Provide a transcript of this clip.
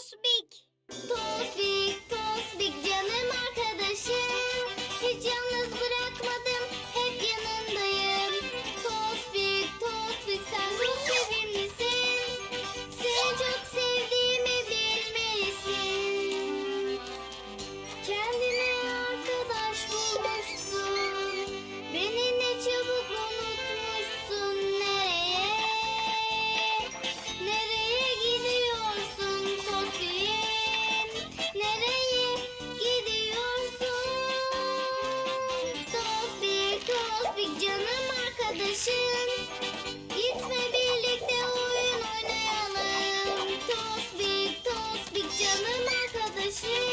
speak. sarışın Gitme birlikte oyun oynayalım. Tosbik tosbik canım arkadaşım.